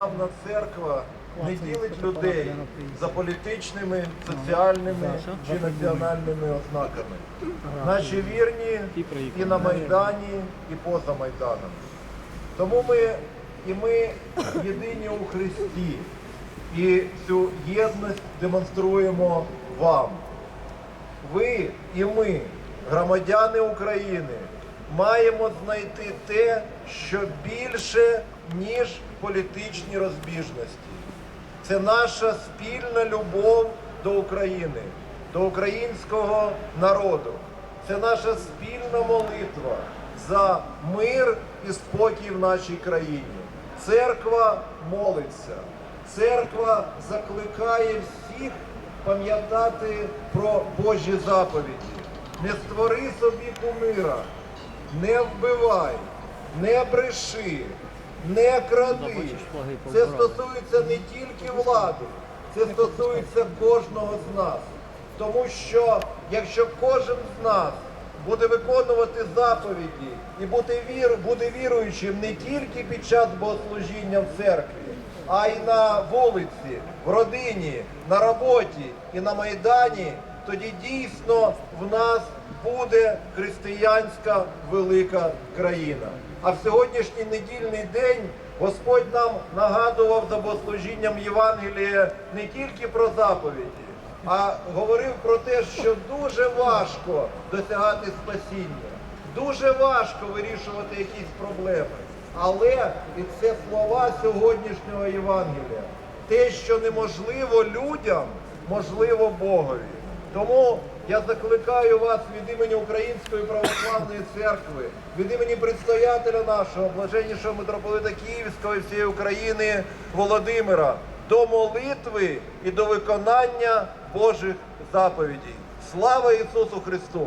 Православна церква не ділить людей за політичними, соціальними чи національними ознаками. Наші вірні і на Майдані, і поза Майданом. Тому ми і ми єдині у Христі. І цю єдність демонструємо вам. Ви і ми, громадяни України, маємо знайти те, що більше, ніж політичні розбіжності. Це наша спільна любов до України, до українського народу. Це наша спільна молитва за мир і спокій в нашій країні. Церква молиться, церква закликає всіх пам'ятати про Божі заповіді. Не створи собі кумира, не вбивай, не бреши, не кради. Це стосується не тільки влади, це стосується кожного з нас. Тому що якщо кожен з нас буде виконувати заповіді і буде, вір, буде віруючим не тільки під час богослужіння в церкві, а й на вулиці, в родині, на роботі і на майдані, тоді дійсно в нас буде християнська велика країна. А в сьогоднішній недільний день Господь нам нагадував за богослужінням Євангелія не тільки про заповіді, а говорив про те, що дуже важко досягати спасіння, дуже важко вирішувати якісь проблеми. Але і це слова сьогоднішнього Євангелія. Те, що неможливо людям, можливо Богові. Тому я закликаю вас від імені Української православної церкви, від імені предстоятеля нашого, блаженнішого митрополита Київського і всієї України Володимира, до молитви і до виконання Божих заповідей. Слава Ісусу Христу!